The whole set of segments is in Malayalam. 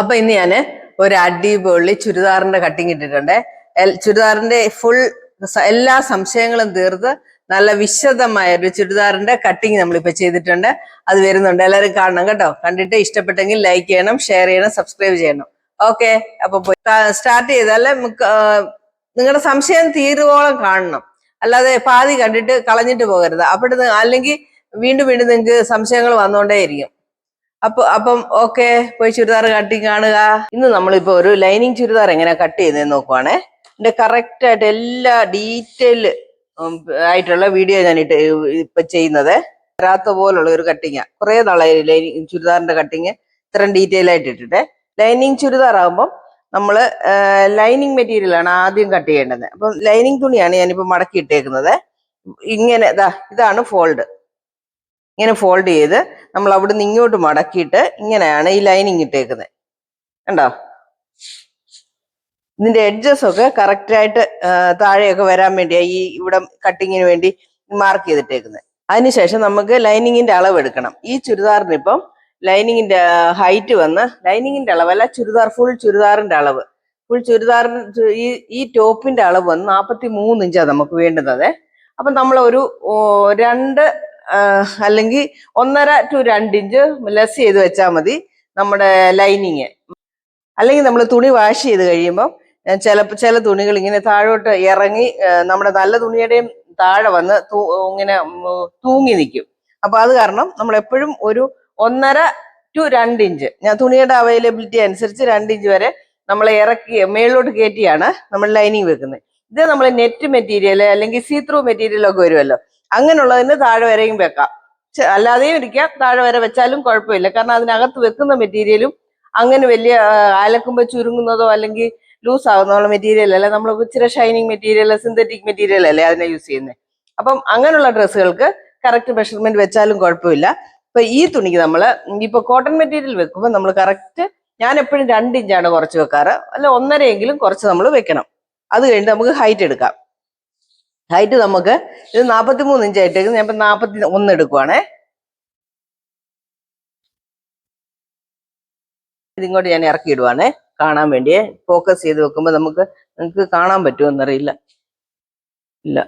അപ്പൊ ഇന്ന് ഞാൻ ഒരു അടിപൊളി ചുരിദാറിന്റെ കട്ടിങ് ഇട്ടിട്ടുണ്ട്. ചുരിദാറിന്റെ ഫുൾ എല്ലാ സംശയങ്ങളും തീർത്ത് നല്ല വിശദമായ ഒരു ചുരിദാറിന്റെ കട്ടിങ് നമ്മളിപ്പോ ചെയ്തിട്ടുണ്ട്. അത് വരുന്നുണ്ട്. എല്ലാവരും കാണണം കേട്ടോ. കണ്ടിട്ട് ഇഷ്ടപ്പെട്ടെങ്കിൽ ലൈക്ക് ചെയ്യണം ഷെയർ ചെയ്യണം സബ്സ്ക്രൈബ് ചെയ്യണം. ഓക്കെ അപ്പൊ സ്റ്റാർട്ട് ചെയ്താൽ നിങ്ങളുടെ സംശയം തീരുവോളം കാണണം. അല്ലാതെ പാതി കണ്ടിട്ട് കളഞ്ഞിട്ട് പോകരുത്. അപ്പോഴത്തെ അല്ലെങ്കിൽ വീണ്ടും വീണ്ടും നിങ്ങൾക്ക് സംശയങ്ങൾ വന്നുകൊണ്ടേയിരിക്കും. അപ്പൊ അപ്പം ഓക്കെ പോയി ചുരിദാർ കട്ടി കാണുക. ഇന്ന് നമ്മളിപ്പോ ഒരു ലൈനിങ് ചുരിദാർ എങ്ങനെ കട്ട് ചെയ്യുന്നതെന്ന് നോക്കുവാണേ. എന്റെ കറക്റ്റ് ആയിട്ട് എല്ലാ ഡീറ്റെയിൽ ആയിട്ടുള്ള വീഡിയോ ഞാൻ ഇട്ട് ഇപ്പൊ ചെയ്യുന്നത്. വരാത്ത പോലുള്ള ഒരു കട്ടിങ് കുറെ നാളായി ലൈനിങ് ചുരിദാറിന്റെ കട്ടിങ് ഇത്രയും ഡീറ്റെയിൽ ആയിട്ട് ഇട്ടിട്ടെ. ലൈനിങ് ചുരിദാർ ആകുമ്പോൾ നമ്മൾ ലൈനിങ് മെറ്റീരിയൽ ആണ് ആദ്യം കട്ട് ചെയ്യേണ്ടത്. അപ്പം ലൈനിങ് തുണിയാണ് ഞാനിപ്പോ മടക്കി ഇട്ടേക്കുന്നത്. ഇങ്ങനെ ഇതാ ഇതാണ് ഫോൾഡ് ഇങ്ങനെ ഫോൾഡ് ചെയ്ത് നമ്മൾ അവിടുന്ന് ഇങ്ങോട്ട് മടക്കിയിട്ട് ഇങ്ങനെയാണ് ഈ ലൈനിങ് ഇട്ടേക്കുന്നത് കണ്ടോ? ഇതിന്റെ എഡ്ജസ് ഒക്കെ കറക്റ്റ് ആയിട്ട് ആ, താഴെയൊക്കെ വരാൻ വേണ്ടിയാ ഈ ഇവിടെ കട്ടിങ്ങിന് വേണ്ടി മാർക്ക് ചെയ്തിട്ടേക്കുന്നത് അതിനുശേഷം നമുക്ക് ലൈനിങ്ങിന്റെ അളവ് എടുക്കണം. ഈ ചുരിദാറിന് ഇപ്പം ലൈനിങ്ങിന്റെ ഹൈറ്റ് വന്ന് ലൈനിങ്ങിന്റെ അളവല്ല ചുരിദാർ ഫുൾ ചുരിദാറിന്റെ അളവ്. ഫുൾ ചുരിദാറിന് ഈ ഈ ടോപ്പിന്റെ അളവ് വന്ന് നാൽപ്പത്തി മൂന്ന് ഇഞ്ചാണ് നമുക്ക് വേണ്ടുന്നത്. അപ്പം നമ്മൾ ഒരു രണ്ട് അല്ലെങ്കിൽ ഒന്നര ടു രണ്ട് ഇഞ്ച് ലെസ് ചെയ്ത് വെച്ചാൽ മതി നമ്മുടെ ലൈനിങ്. അല്ലെങ്കിൽ നമ്മൾ തുണി വാഷ് ചെയ്ത് കഴിയുമ്പോൾ ചില ചില തുണികൾ ഇങ്ങനെ താഴോട്ട് ഇറങ്ങി നമ്മുടെ നല്ല തുണിയുടെയും താഴെ വന്ന് ഇങ്ങനെ തൂങ്ങി നിൽക്കും അപ്പൊ അത് കാരണം നമ്മൾ എപ്പോഴും ഒരു ഒന്നര ടു രണ്ട് ഇഞ്ച് ഞാൻ തുണിയുടെ അവൈലബിലിറ്റി അനുസരിച്ച് രണ്ട് ഇഞ്ച് വരെ നമ്മൾ ഇറക്കി മേളിലോട്ട് കയറ്റിയാണ് നമ്മൾ ലൈനിങ് വെക്കുന്നത്. ഇത് നമ്മൾ നെറ്റ് മെറ്റീരിയൽ അല്ലെങ്കിൽ സീത്രൂ മെറ്റീരിയൽ ഒക്കെ വരുമല്ലോ. അങ്ങനെയുള്ളതിന് താഴെ വരെയും വെക്കാം. അല്ലാതെയും ഇരിക്കാം. താഴെ വരെ വെച്ചാലും കുഴപ്പമില്ല. കാരണം അതിനകത്ത് വെക്കുന്ന മെറ്റീരിയലും അങ്ങനെ വലിയ അലക്കുമ്പോൾ ചുരുങ്ങുന്നതോ അല്ലെങ്കിൽ ലൂസ് ആകുന്ന മെറ്റീരിയൽ അല്ല. നമ്മൾ ഇച്ചിരി ഷൈനിങ് മെറ്റീരിയൽ സിന്തറ്റിക് മെറ്റീരിയൽ അല്ലേ അതിനെ യൂസ് ചെയ്യുന്നത് അപ്പം അങ്ങനെയുള്ള ഡ്രസ്സുകൾക്ക് കറക്റ്റ് മെഷർമെന്റ് വെച്ചാലും കുഴപ്പമില്ല. ഇപ്പൊ ഈ തുണിക്ക് നമ്മൾ ഇപ്പൊ കോട്ടൺ മെറ്റീരിയൽ വെക്കുമ്പോൾ നമ്മൾ കറക്റ്റ് ഞാൻ എപ്പോഴും രണ്ട് ഇഞ്ചാണ് കുറച്ച് വെക്കാറ്. അല്ല ഒന്നരയെങ്കിലും കുറച്ച് നമ്മൾ വെക്കണം. അത് കഴിഞ്ഞ് നമുക്ക് ഹൈറ്റ് എടുക്കാം. ഹൈറ്റ് നമുക്ക് ഇത് നാൽപ്പത്തി മൂന്ന് ഇഞ്ച് ഹൈറ്റ് ഞാൻ ഇപ്പൊ നാൽപ്പത്തി ഒന്ന് എടുക്കുവാണേ. ഇതിങ്ങോട്ട് ഞാൻ ഇറക്കി ഇടുവാണേ കാണാൻ വേണ്ടി ഫോക്കസ് ചെയ്ത് വെക്കുമ്പോൾ നമുക്ക് നിങ്ങൾക്ക് കാണാൻ പറ്റുമോ എന്നറിയില്ല ഇല്ല.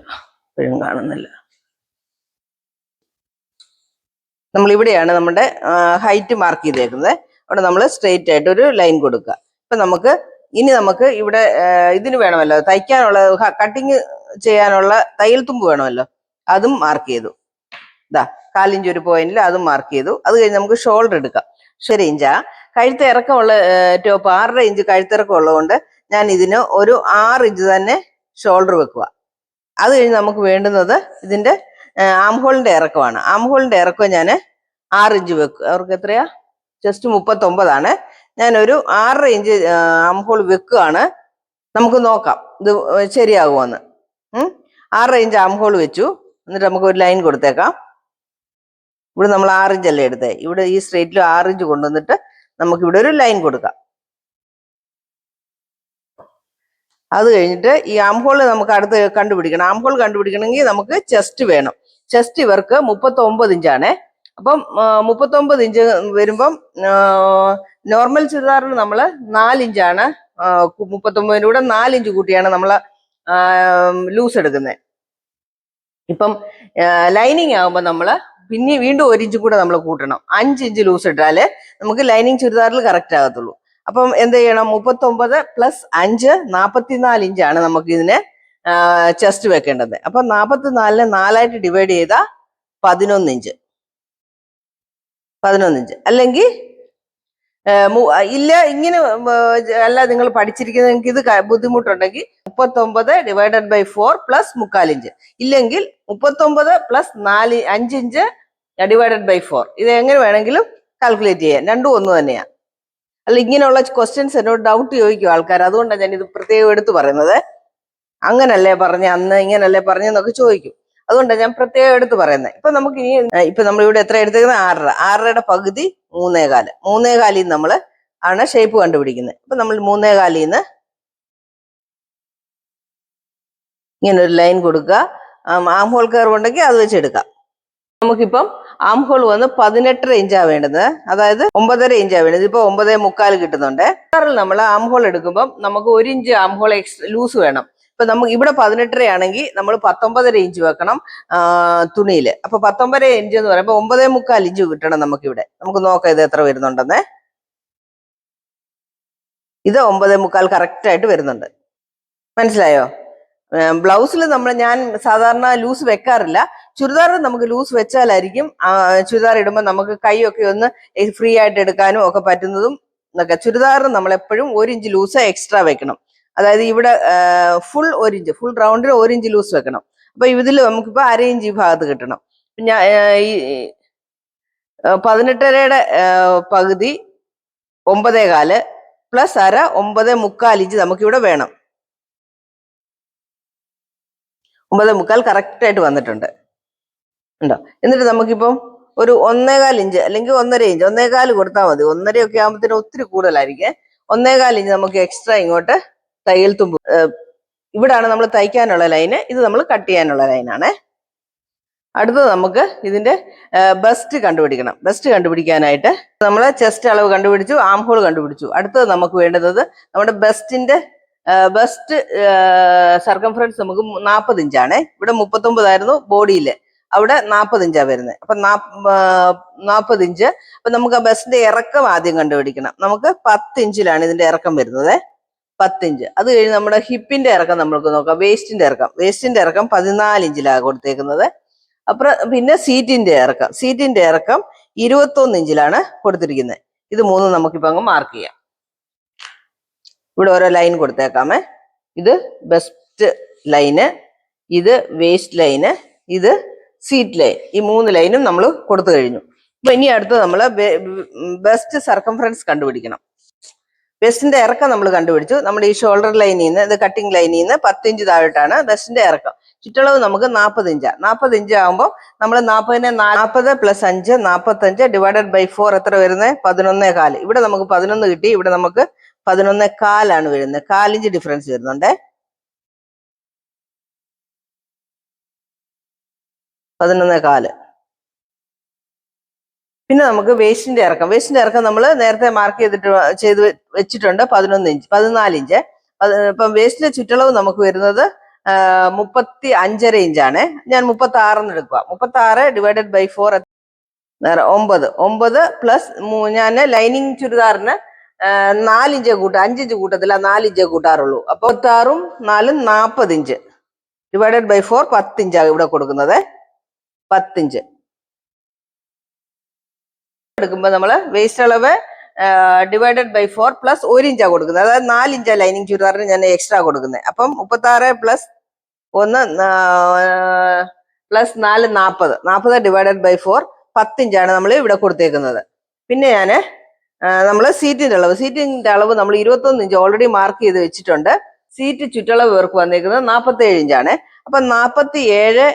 ഇപ്പോഴും കാണുന്നില്ല. നമ്മൾ ഇവിടെയാണ് നമ്മുടെ ഹൈറ്റ് മാർക്ക് ചെയ്തേക്കുന്നത്. അവിടെ നമ്മൾ സ്ട്രെയിറ്റ് ആയിട്ട് ഒരു ലൈൻ കൊടുക്കുക. ഇപ്പൊ നമുക്ക് ഇനി നമുക്ക് ഇവിടെ ഇതിന് വേണമല്ലോ. തയ്ക്കാനുള്ള കട്ടിങ് ചെയ്യാനുള്ള തയ്യൽ തുമ്പ് വേണമല്ലോ. അതും മാർക്ക് ചെയ്തു. ഇതാ കാലിഞ്ച് ഒരു പോയിന്റിൽ അതും മാർക്ക് ചെയ്തു. അത് കഴിഞ്ഞ് നമുക്ക് ഷോൾഡർ എടുക്കാം. ശരി ഇഞ്ചാ. കഴുത്ത് ഇറക്കമുള്ള ടോപ്പ് ആറര ഇഞ്ച് കഴുത്തിറക്കം ഉള്ളതുകൊണ്ട് ഞാൻ ഇതിന് ഒരു ആറ് ഇഞ്ച് തന്നെ ഷോൾഡർ വെക്കുക. അത് കഴിഞ്ഞ് നമുക്ക് വേണ്ടുന്നത് ഇതിന്റെ ആം ഹോളിന്റെ ഇറക്കമാണ്. ആം ഹോളിന്റെ ഇറക്കം ഞാൻ ആറ് ഇഞ്ച് വെക്കും. അവർക്ക് എത്രയാ? ജസ്റ്റ് മുപ്പത്തൊമ്പതാണ് ഞാനൊരു ആറര ഇഞ്ച് ആംഹോൾ വെക്കുകയാണ്. നമുക്ക് നോക്കാം. ഇത് ശരിയാകുമോന്ന് ഉം റേഞ്ച് ആം ഹോൾ വെച്ചു. എന്നിട്ട് നമുക്ക് ഒരു ലൈൻ കൊടുത്തേക്കാം. ഇവിടെ നമ്മൾ ആറ് ഇഞ്ച് അല്ലേ എടുത്തേ? ഇവിടെ ഈ സ്ട്രേറ്റിൽ ആറ് ഇഞ്ച് കൊണ്ടുവന്നിട്ട് നമുക്ക് ഇവിടെ ഒരു ലൈൻ കൊടുക്കാം. അത് കഴിഞ്ഞിട്ട് ഈ ആം ഹോൾ നമുക്ക് അടുത്ത് കണ്ടുപിടിക്കണം. ആം ഹോൾ കണ്ടുപിടിക്കണമെങ്കിൽ നമുക്ക് ചെസ്റ്റ് വേണം. ചെസ്റ്റ് ഇവർക്ക് മുപ്പത്തി ഒമ്പത് ഇഞ്ചാണേ അപ്പം മുപ്പത്തൊമ്പത് ഇഞ്ച് വരുമ്പം നോർമൽ ചുരിദാറിന് നമ്മൾ നാലിഞ്ചാണ് മുപ്പത്തൊമ്പതിന്റെ കൂടെ നാലിഞ്ച് കൂട്ടിയാണ് നമ്മൾ ലൂസ് എടുക്കുന്നത് ഇപ്പം ലൈനിങ് ആകുമ്പോൾ നമ്മൾ പിന്നെ വീണ്ടും ഒരു ഇഞ്ച് കൂടെ നമ്മൾ കൂട്ടണം. അഞ്ച് ഇഞ്ച് ലൂസ് ഇട്ടാലേ നമുക്ക് ലൈനിങ് ചുരിദാറിൽ കറക്റ്റ് ആകത്തുള്ളൂ. അപ്പം എന്ത് ചെയ്യണം? മുപ്പത്തൊമ്പത് പ്ലസ് അഞ്ച് നാൽപ്പത്തിനാല് ഇഞ്ചാണ് നമുക്ക് ഇതിന് ചെസ്റ്റ് വെക്കേണ്ടത്. അപ്പൊ നാൽപ്പത്തിനാലിനെ നാലായിട്ട് ഡിവൈഡ് ചെയ്താൽ പതിനൊന്ന് ഇഞ്ച്. പതിനൊന്ന് ഇഞ്ച്. അല്ലെങ്കിൽ ഇല്ല ഇങ്ങനെ അല്ല നിങ്ങൾ പഠിച്ചിരിക്കുന്ന നിങ്ങൾക്ക് ഇത് ബുദ്ധിമുട്ടുണ്ടെങ്കിൽ മുപ്പത്തൊമ്പത് ഡിവൈഡഡ് ബൈ ഫോർ പ്ലസ് മുക്കാൽ ഇഞ്ച്. ഇല്ലെങ്കിൽ മുപ്പത്തൊമ്പത് പ്ലസ് നാല് അഞ്ച് ഇഞ്ച് ഡിവൈഡഡ് ബൈ ഫോർ. ഇത് എങ്ങനെ വേണമെങ്കിലും കാൽക്കുലേറ്റ് ചെയ്യാം. രണ്ടും ഒന്ന് തന്നെയാണ് അല്ല ഇങ്ങനെയുള്ള ക്വസ്റ്റ്യൻസ് എന്നോട് ഡൗട്ട് ചോദിക്കും ആൾക്കാർ. അതുകൊണ്ടാണ് ഞാൻ ഇത് പ്രത്യേകം എടുത്തു പറയുന്നത്. അങ്ങനല്ലേ പറഞ്ഞ അന്ന് ഇങ്ങനല്ലേ പറഞ്ഞെന്നൊക്കെ ചോദിക്കും. അതുകൊണ്ടാണ് ഞാൻ പ്രത്യേകം എടുത്ത് പറയുന്നത് ഇപ്പൊ നമുക്ക് ഇനി ഇപ്പൊ നമ്മൾ ഇവിടെ എത്ര എടുത്തേക്കുന്നത്? ആറര. ആറരയുടെ പകുതി മൂന്നേകാൽ. മൂന്നേകാലിൽ നമ്മൾ ആണ് ഷേപ്പ് കണ്ടുപിടിക്കുന്നത്. ഇപ്പൊ നമ്മൾ മൂന്നേകാലിൽ നിന്ന് ഇങ്ങനെ ഒരു ലൈൻ കൊടുക്കുക. ആം ഹോൾ കർവ് ഉണ്ടെങ്കിൽ അത് വെച്ച് എടുക്കാം നമുക്കിപ്പം ആം ഹോൾ വന്ന് പതിനെട്ടര ഇഞ്ചാ വേണ്ടത്. അതായത് ഒമ്പതര ഇഞ്ചാ വേണ്ടത്. ഇപ്പൊ ഒമ്പതേ മുക്കാൽ കിട്ടുന്നുണ്ട്. നമ്മൾ ആം ഹോൾ എടുക്കുമ്പോൾ നമുക്ക് ഒരു inch arm hole extra loose വേണം. ഇപ്പൊ നമുക്ക് ഇവിടെ പതിനെട്ടര ആണെങ്കിൽ നമ്മൾ പത്തൊമ്പതര ഇഞ്ച് വെക്കണം തുണിയിൽ അപ്പൊ പത്തൊമ്പതര ഇഞ്ച് എന്ന് പറയുമ്പോൾ ഒമ്പതേ മുക്കാൽ ഇഞ്ച് കിട്ടണം നമുക്ക് ഇവിടെ നമുക്ക് നോക്കാം ഇത് എത്ര വരുന്നുണ്ടെന്ന്. ഇത് ഒമ്പതേ മുക്കാൽ കറക്റ്റ് ആയിട്ട് വരുന്നുണ്ട്. മനസ്സിലായോ? ബ്ലൗസിൽ നമ്മൾ ഞാൻ സാധാരണ ലൂസ് വെക്കാറില്ല. ചുരിദാർ നമുക്ക് ലൂസ് വെച്ചാലായിരിക്കും. ചുരിദാർ ഇടുമ്പോൾ നമുക്ക് കൈയൊക്കെ ഒന്ന് ഫ്രീ ആയിട്ട് എടുക്കാനും ഒക്കെ പറ്റുന്നതും എന്നൊക്കെ ചുരിദാർ നമ്മൾ എപ്പോഴും ഒരു ഇഞ്ച് ലൂസ് എക്സ്ട്രാ വെക്കണം. അതായത് ഇവിടെ ഫുൾ ഒരു ഇഞ്ച് ഫുൾ റൗണ്ടിൽ ഒരു ഇഞ്ച് ലൂസ് വെക്കണം. അപ്പൊ ഇതിൽ നമുക്കിപ്പോ അര ഇഞ്ച് ഈ ഭാഗത്ത് കിട്ടണം. ഞാൻ ഈ പതിനെട്ടരയുടെ പകുതി ഒമ്പതേ കാൽ പ്ലസ് അര ഒമ്പത് മുക്കാൽ ഇഞ്ച് നമുക്കിവിടെ വേണം. ഒമ്പത് മുക്കാൽ കറക്റ്റ് ആയിട്ട് വന്നിട്ടുണ്ട്. ഉണ്ടോ? എന്നിട്ട് നമുക്കിപ്പം ഒരു ഒന്നേകാൽ ഇഞ്ച് അല്ലെങ്കിൽ ഒന്നര ഇഞ്ച് ഒന്നേകാൽ കൊടുത്താൽ മതി. ഒന്നരയൊക്കെ ആകുമ്പോഴത്തേനും ഒത്തിരി കൂടുതലായിരിക്കും. ഒന്നേകാൽ ഇഞ്ച് നമുക്ക് എക്സ്ട്രാ ഇങ്ങോട്ട് തയ്യൽ തുമ്പ് ഇവിടാണ് നമ്മൾ തയ്ക്കാനുള്ള ലൈന്. ഇത് നമ്മൾ കട്ട് ചെയ്യാനുള്ള ലൈനാണ്. അടുത്തത് നമുക്ക് ഇതിന്റെ ബെസ്റ്റ് കണ്ടുപിടിക്കണം. ബെസ്റ്റ് കണ്ടുപിടിക്കാനായിട്ട് നമ്മൾ ചെസ്റ്റ് അളവ് കണ്ടുപിടിച്ചു ആം ഹോൾ കണ്ടുപിടിച്ചു. അടുത്തത് നമുക്ക് വേണ്ടുന്നത് നമ്മുടെ ബെസ്റ്റിന്റെ ബെസ്റ്റ് സർക്കംഫറൻസ് നമുക്ക് നാൽപ്പത് ഇഞ്ചാണ്. ഇവിടെ മുപ്പത്തൊമ്പതായിരുന്നു ബോഡിയിൽ അവിടെ നാൽപ്പത് ഇഞ്ചാ വരുന്നത് അപ്പൊ നാൽപ്പത് ഇഞ്ച്. അപ്പൊ നമുക്ക് ആ ബസ്സിന്റെ ഇറക്കം ആദ്യം കണ്ടുപിടിക്കണം. നമുക്ക് പത്ത് ഇഞ്ചിലാണ് ഇതിന്റെ ഇറക്കം വരുന്നത്. പത്ത് ഇഞ്ച് അത് കഴിഞ്ഞ് നമ്മുടെ ഹിപ്പിന്റെ ഇറക്കം നമ്മൾക്ക് നോക്കാം. വേസ്റ്റിന്റെ ഇറക്കം. വേസ്റ്റിന്റെ ഇറക്കം പതിനാല് ഇഞ്ചിലാണ് കൊടുത്തേക്കുന്നത്. അപ്പുറം പിന്നെ സീറ്റിന്റെ ഇറക്കം. സീറ്റിന്റെ ഇറക്കം ഇരുപത്തൊന്ന് ഇഞ്ചിലാണ് കൊടുത്തിരിക്കുന്നത്. ഇത് മൂന്നും നമുക്കിപ്പോ അങ്ങ് മാർക്ക് ചെയ്യാം. ഇവിടെ ഓരോ ലൈൻ കൊടുത്തേക്കാമേ. ഇത് ബെസ്റ്റ് ലൈന് ഇത് വേസ്റ്റ് ലൈന് ഇത് സീറ്റ് ലൈൻ ഈ മൂന്ന് ലൈനും നമ്മൾ കൊടുത്തു കഴിഞ്ഞു. അപ്പൊ ഇനി അടുത്ത് നമ്മൾ ബെസ്റ്റ് സർക്കംഫറൻസ് കണ്ടുപിടിക്കണം. ബെസ്റ്റിന്റെ ഇറക്കം നമ്മൾ കണ്ടുപിടിച്ചു. നമ്മുടെ ഈ ഷോൾഡർ ലൈനിൽ നിന്ന് ഇത് കട്ടിംഗ് ലൈനിൽ നിന്ന് പത്ത് ഇഞ്ച് താഴോട്ടാണ് ബെസ്റ്റിന്റെ ഇറക്കം. ചുറ്റളവ് നമുക്ക് നാൽപ്പത് ഇഞ്ചാണ് നാൽപ്പത് ഇഞ്ച് ആകുമ്പോൾ നമ്മൾ നാൽപ്പതിനെ നാൽപ്പത് പ്ലസ് അഞ്ച് നാൽപ്പത്തഞ്ച് ഡിവൈഡഡ് ബൈ ഫോർ എത്ര വരുന്നത് പതിനൊന്നേ കാൽ. ഇവിടെ നമുക്ക് പതിനൊന്ന് കിട്ടി. ഇവിടെ നമുക്ക് പതിനൊന്നേ കാലാണ് വരുന്നത്. കാലിഞ്ച് ഡിഫറൻസ് വരുന്നുണ്ടേ. പതിനൊന്നേ കാൽ. പിന്നെ നമുക്ക് വേസ്റ്റിന്റെ ഇറക്കം. വേസ്റ്റിന്റെ ഇറക്കം നമ്മൾ നേരത്തെ മാർക്ക് ചെയ്തിട്ട് ചെയ്ത് വെച്ചിട്ടുണ്ട്. പതിനൊന്ന് ഇഞ്ച് പതിനാല് ഇഞ്ച്. ഇപ്പം വേസ്റ്റിന്റെ ചുറ്റളവ് നമുക്ക് വരുന്നത് മുപ്പത്തി അഞ്ചര ഇഞ്ചാണ്. ഞാൻ മുപ്പത്തി ആറെന്ന് എടുക്കുക മുപ്പത്തി ആറ് ഡിവൈഡഡ് ബൈ ഫോർ ഒമ്പത്. ഒമ്പത് പ്ലസ് ഞാൻ ലൈനിങ് ചുരിദാറിന് നാലിഞ്ച് കൂട്ട അഞ്ചിഞ്ച് കൂട്ടത്തില്ല നാലിഞ്ച് കൂട്ടാറുള്ളൂ. അപ്പൊ പത്താറും നാലും നാൽപ്പത് ഇഞ്ച്. ഡിവൈഡഡ് ബൈ ഫോർ പത്തിഞ്ചാണ് ഇവിടെ കൊടുക്കുന്നത്. പത്തിഞ്ച് എടുക്കുമ്പോൾ നമ്മൾ വേസ്റ്റ് അളവ് ഡിവൈഡഡ് ബൈ ഫോർ പ്ലസ് ഒരു ഇഞ്ചാണ് കൊടുക്കുന്നത്. അതായത് നാല് ഇഞ്ചാണ് ലൈനിങ് ചുരിദാറിന് ഞാൻ എക്സ്ട്രാ കൊടുക്കുന്നത് അപ്പം മുപ്പത്തി ആറ് പ്ലസ് ഒന്ന് പ്ലസ് നാല് നാൽപ്പത് നാൽപ്പത് ഡിവൈഡഡ് ബൈ ഫോർ പത്തിഞ്ചാണ് നമ്മൾ ഇവിടെ കൊടുത്തേക്കുന്നത്. പിന്നെ ഞാൻ നമ്മൾ സീറ്റിന്റെ അളവ്. സീറ്റിന്റെ അളവ് നമ്മൾ ഇരുപത്തൊന്ന് ഇഞ്ച് ഓൾറെഡി മാർക്ക് ചെയ്ത് വെച്ചിട്ടുണ്ട്. സീറ്റ് ചുറ്റളവ് ഇവർക്ക് വന്നേക്കുന്നത് നാൽപ്പത്തി ഏഴ് ഇഞ്ചാണ്. അപ്പം നാൽപ്പത്തി ഏഴ്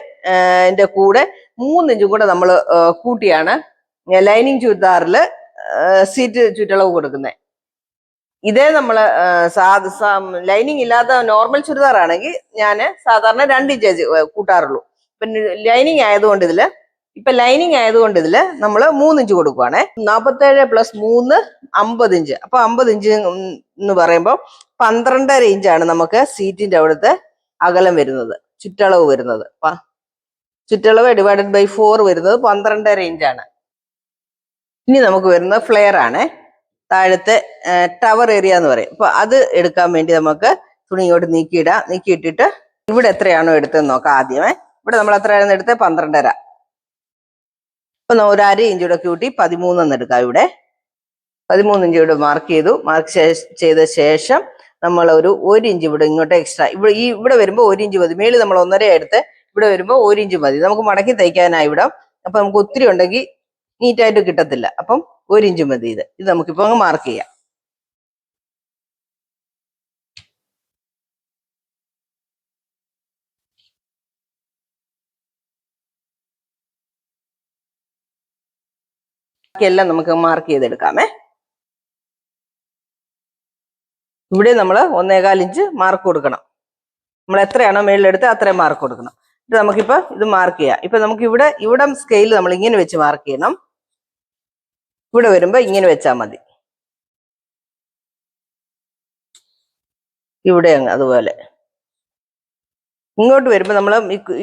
കൂടെ മൂന്നിഞ്ചും കൂടെ നമ്മൾ കൂട്ടിയാണ് ലൈനിങ് ചുരിദാറിൽ സീറ്റ് ചുറ്റളവ് കൊടുക്കുന്നത് ഇതേ നമ്മൾ ലൈനിങ് ഇല്ലാത്ത നോർമൽ ചുരിദാർ ആണെങ്കിൽ ഞാൻ സാധാരണ രണ്ട് ഇഞ്ച് കൂട്ടാറുള്ളൂ. പിന്നെ ലൈനിങ് ആയതുകൊണ്ട് ഇതിൽ ഇപ്പൊ ലൈനിങ് ആയതുകൊണ്ട് ഇതിൽ നമ്മൾ മൂന്നിഞ്ച് കൊടുക്കുവാണേ. നാപ്പത്തേഴ് പ്ലസ് മൂന്ന് അമ്പത് ഇഞ്ച്. അപ്പൊ അമ്പത് ഇഞ്ച് എന്ന് പറയുമ്പോൾ പന്ത്രണ്ടര ഇഞ്ചാണ് നമുക്ക് സീറ്റിന്റെ അവിടുത്തെ അകലം വരുന്നത് ചുറ്റളവ് വരുന്നത്. ചുറ്റളവ് ഡിവൈഡഡ് ബൈ ഫോർ വരുന്നത് പന്ത്രണ്ടര ഇഞ്ചാണ്. ഇനി നമുക്ക് വരുന്നത് ഫ്ലെയർ ആണ്. താഴത്തെ ടവർ ഏരിയ എന്ന് പറയും. അപ്പൊ അത് എടുക്കാൻ വേണ്ടി നമുക്ക് തുണി ഇങ്ങോട്ട് നീക്കിയിടാം. നീക്കിയിട്ടിട്ട് ഇവിടെ എത്രയാണോ എടുത്തതെന്ന് നോക്കാം ആദ്യമേ. ഇവിടെ നമ്മൾ എത്രയാണെന്ന് എടുത്തത്? പന്ത്രണ്ടര. അപ്പൊ ഒരു അര ഇഞ്ചൂടെ കൂടെ കൂട്ടി പതിമൂന്നെന്ന് എടുക്കാം ഇവിടെ. പതിമൂന്ന് ഇഞ്ചൂടെ മാർക്ക് ചെയ്തു. മാർക്ക് ചെയ്ത ശേഷം നമ്മൾ ഒരു ഒരു ഇഞ്ച് ഇവിടെ ഇങ്ങോട്ട് എക്സ്ട്രാ ഇവിടെ ഈ ഇവിടെ വരുമ്പോൾ ഒരു ഇഞ്ച് മതി. മേളിൽ നമ്മൾ ഒന്നര എടുത്ത് ഇവിടെ വരുമ്പോൾ ഒരു ഇഞ്ച് മതി. നമുക്ക് മടക്കി തയ്ക്കാനായി ഇവിടെ. അപ്പൊ നമുക്ക് ഒത്തിരി ഉണ്ടെങ്കിൽ നീറ്റായിട്ട് കിട്ടത്തില്ല. അപ്പം ഒരു ഇഞ്ച് മതി ഇത്. ഇത് നമുക്കിപ്പോൾ അങ്ങ് മാർക്ക് ചെയ്യാം. ബാക്കിയെല്ലാം നമുക്ക് മാർക്ക് ചെയ്തെടുക്കാമേ. ഇവിടെ നമ്മൾ ഒന്നേകാൽ ഇഞ്ച് മാർക്ക് കൊടുക്കണം. നമ്മൾ എത്രയാണോ മേളിലെടുത്ത് അത്രയും മാർക്ക് കൊടുക്കണം. ഇത് നമുക്കിപ്പോൾ ഇത് മാർക്ക് ചെയ്യാം. ഇപ്പം നമുക്ക് ഇവിടെ ഇവിടെ സ്കെയിൽ നമ്മൾ ഇങ്ങനെ വെച്ച് മാർക്ക് ചെയ്യണം. ഇവിടെ വരുമ്പോ ഇങ്ങനെ വെച്ചാൽ മതി. ഇവിടെ അങ്ങ് അതുപോലെ. ഇങ്ങോട്ട് വരുമ്പോ നമ്മൾ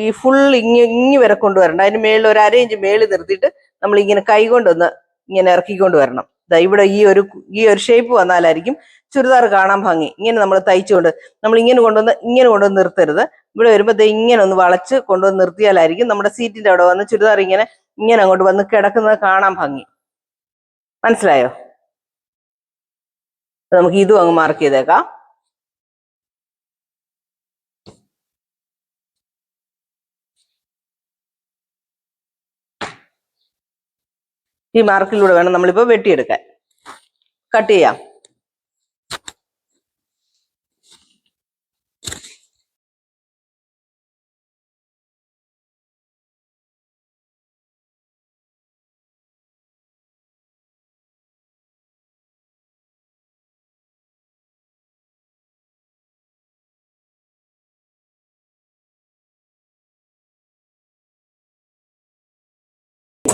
ഈ ഫുൾ ഇങ്ങി ഇങ്ങി വരെ കൊണ്ടുവരണം അതിന് മേളിൽ ഒരു അര ഇഞ്ച് മേളിൽ നിർത്തിയിട്ട് നമ്മൾ ഇങ്ങനെ കൈ കൊണ്ടൊന്ന് ഇങ്ങനെ ഇറക്കിക്കൊണ്ട് വരണം. ഇവിടെ ഈ ഒരു ഈ ഒരു ഷേപ്പ് വന്നാലായിരിക്കും ചുരിദാർ കാണാൻ ഭംഗി. ഇങ്ങനെ നമ്മൾ തയ്ച്ചുകൊണ്ട് നമ്മൾ ഇങ്ങനെ കൊണ്ടുവന്ന് ഇങ്ങനെ കൊണ്ടുവന്ന് നിർത്തരുത്. ഇവിടെ വരുമ്പോൾ ഇങ്ങനെ ഒന്ന് വളച്ച് കൊണ്ടുവന്ന് നിർത്തിയാലായിരിക്കും നമ്മുടെ സീറ്റിന്റെ അവിടെ വന്ന് ചുരിദാർ ഇങ്ങനെ ഇങ്ങനെ അങ്ങോട്ട് വന്ന് കിടക്കുന്നത് കാണാൻ ഭംഗി. മനസ്സിലായോ? നമുക്ക് ഇതും അങ്ങ് മാർക്ക് ചെയ്തേക്കാം. ഈ മാർക്കിലൂടെ വേണം നമ്മളിപ്പോ വെട്ടിയെടുക്കാൻ. കട്ട് ചെയ്യാം.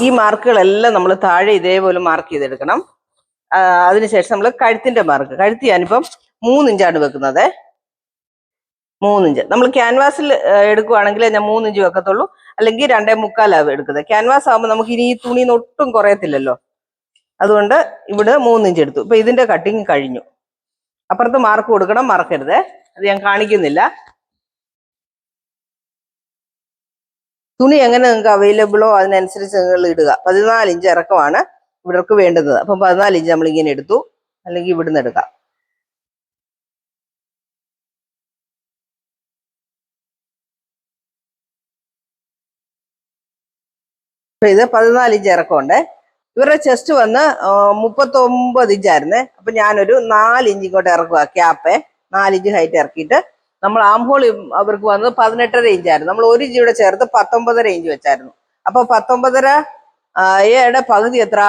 ഈ മാർക്കുകളെല്ലാം നമ്മൾ താഴെ ഇതേപോലെ മാർക്ക് ചെയ്തെടുക്കണം. അതിനുശേഷം നമ്മൾ കഴുത്തിന്റെ മാർക്ക് കഴുത്ത് ഞാനിപ്പം മൂന്നിഞ്ചാണ് വെക്കുന്നത്. മൂന്നിഞ്ച്. നമ്മൾ ക്യാൻവാസിൽ എടുക്കുവാണെങ്കിൽ ഞാൻ മൂന്നിഞ്ച് വെക്കത്തുള്ളൂ. അല്ലെങ്കിൽ രണ്ടേ മുക്കാലാവ് എടുക്കുന്നത്. ക്യാൻവാസ് ആകുമ്പോൾ നമുക്ക് ഇനി ഈ തുണി ഒട്ടും കുറയത്തില്ലല്ലോ. അതുകൊണ്ട് ഇവിടെ മൂന്നിഞ്ച് എടുത്തു. ഇപ്പൊ ഇതിന്റെ കട്ടിങ് കഴിഞ്ഞു. അപ്പുറത്ത് മാർക്ക് കൊടുക്കണം മറക്കരുത്. അത് ഞാൻ കാണിക്കുന്നില്ല. തുണി എങ്ങനെ നിങ്ങൾക്ക് അവൈലബിളോ അതിനനുസരിച്ച് നിങ്ങൾ ഇടുക. പതിനാല് ഇഞ്ച് ഇറക്കമാണ് ഇവിടർക്ക് വേണ്ടുന്നത്. അപ്പം പതിനാല് ഇഞ്ച് നമ്മൾ ഇങ്ങനെ എടുത്തു. അല്ലെങ്കിൽ ഇവിടുന്ന് എടുക്കാം. ഇത് പതിനാല് ഇഞ്ച് ഇറക്കമുണ്ട്. ഇവരുടെ ചെസ്റ്റ് വന്ന് മുപ്പത്തൊമ്പത് ഇഞ്ചായിരുന്നേ. അപ്പൊ ഞാനൊരു നാല് ഇഞ്ച് ഇങ്ങോട്ട് ഇറക്കുക ക്യാപ്പേ നാലിഞ്ച് ഹൈറ്റ് ഇറക്കിയിട്ട് നമ്മൾ ആംഹോൾ അവർക്ക് വന്നത് പതിനെട്ടര ഇഞ്ചായിരുന്നു നമ്മൾ ഒരു ഇഞ്ചിയുടെ ചേർത്ത് പത്തൊമ്പതര ഇഞ്ച് വെച്ചായിരുന്നു. അപ്പൊ പത്തൊമ്പതര ഏടെ പകുതി എത്ര?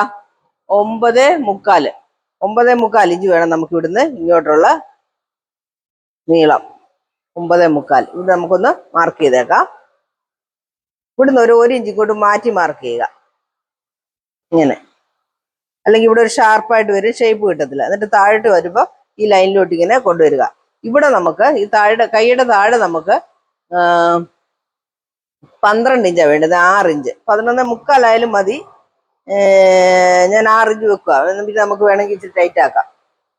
ഒമ്പത് മുക്കാൽ. ഒമ്പത് മുക്കാൽ ഇഞ്ച് വേണം നമുക്ക് ഇവിടുന്ന് ഇങ്ങോട്ടുള്ള നീളം. ഒമ്പത് മുക്കാൽ ഇത് നമുക്കൊന്ന് മാർക്ക് ചെയ്തേക്കാം. ഇവിടുന്ന് ഒരു ഒരു ഇഞ്ച് ഇങ്ങോട്ട് മാറ്റി മാർക്ക് ചെയ്യുക. ഇങ്ങനെ. അല്ലെങ്കിൽ ഇവിടെ ഒരു ഷാർപ്പായിട്ട് വരും ഷേപ്പ് കിട്ടത്തില്ല. എന്നിട്ട് താഴോട്ട് വരുമ്പോൾ ഈ ലൈനിലോട്ട് ഇങ്ങനെ കൊണ്ടുവരിക. ഇവിടെ നമുക്ക് ഈ താഴെ കൈയുടെ താഴെ നമുക്ക് പന്ത്രണ്ട് ഇഞ്ചാണ് വേണ്ടത് ആറ് ഇഞ്ച്. പതിനൊന്ന് മുക്കാലായാലും മതി. ഞാൻ ആറ് ഇഞ്ച് വെക്കുക പിന്നെ നമുക്ക് വേണമെങ്കിൽ ഇച്ചിരി ടൈറ്റ് ആക്കാം.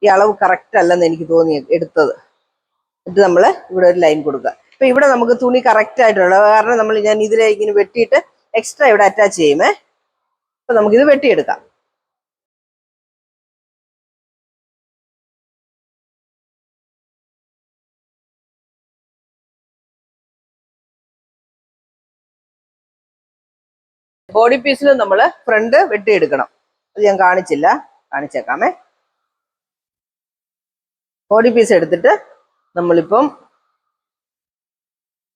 ഈ അളവ് കറക്റ്റ് അല്ലെന്ന് എനിക്ക് തോന്നി എടുത്തത്. എന്നിട്ട് നമ്മൾ ഇവിടെ ഒരു ലൈൻ കൊടുക്കുക. ഇപ്പം ഇവിടെ നമുക്ക് തുണി കറക്റ്റ് ആയിട്ടുള്ള കാരണം നമ്മൾ ഞാൻ ഇതിലേക്ക് ഇങ്ങനെ വെട്ടിയിട്ട് എക്സ്ട്രാ ഇവിടെ അറ്റാച്ച് ചെയ്യുമേ. അപ്പം നമുക്കിത് വെട്ടിയെടുക്കാം. ബോഡി പീസിൽ നമ്മൾ ഫ്രണ്ട് വെട്ടിയെടുക്കണം. അത് ഞാൻ കാണിച്ചില്ല. കാണിച്ചേക്കാമേ. ബോഡി പീസ് എടുത്തിട്ട് നമ്മളിപ്പം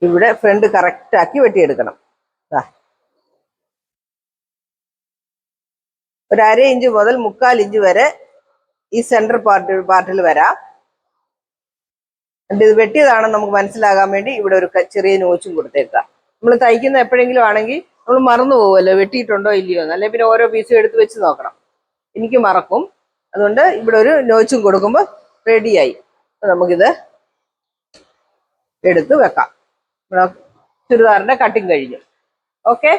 ഇവിടെ ഫ്രണ്ട് കറക്റ്റ് ആക്കി വെട്ടിയെടുക്കണം. ഒരു അര ഇഞ്ച് മുതൽ മുക്കാൽ ഇഞ്ച് വരെ ഈ സെന്റർ പാർട്ട് പാർട്ടിൽ വരാം. ഇത് വെട്ടിയതാണെന്ന് നമുക്ക് മനസ്സിലാകാൻ വേണ്ടി ഇവിടെ ഒരു ചെറിയ നോച്ചും കൊടുത്തേക്കാം. നമ്മൾ തയ്ക്കുന്ന എപ്പോഴെങ്കിലും ആണെങ്കിൽ നമ്മൾ മറന്നു പോകുമല്ലോ വെട്ടിയിട്ടുണ്ടോ ഇല്ലയോ അല്ലെങ്കിൽ പിന്നെ ഓരോ പീസും എടുത്ത് വെച്ച് നോക്കണം. എനിക്ക് മറക്കും. അതുകൊണ്ട് ഇവിടെ ഒരു നോച്ചും കൊടുക്കുമ്പോൾ റെഡിയായി അപ്പം നമുക്കിത് എടുത്ത് വെക്കാം. ചുരിദാറിന്റെ കട്ടിങ് കഴിഞ്ഞു. ഓക്കെ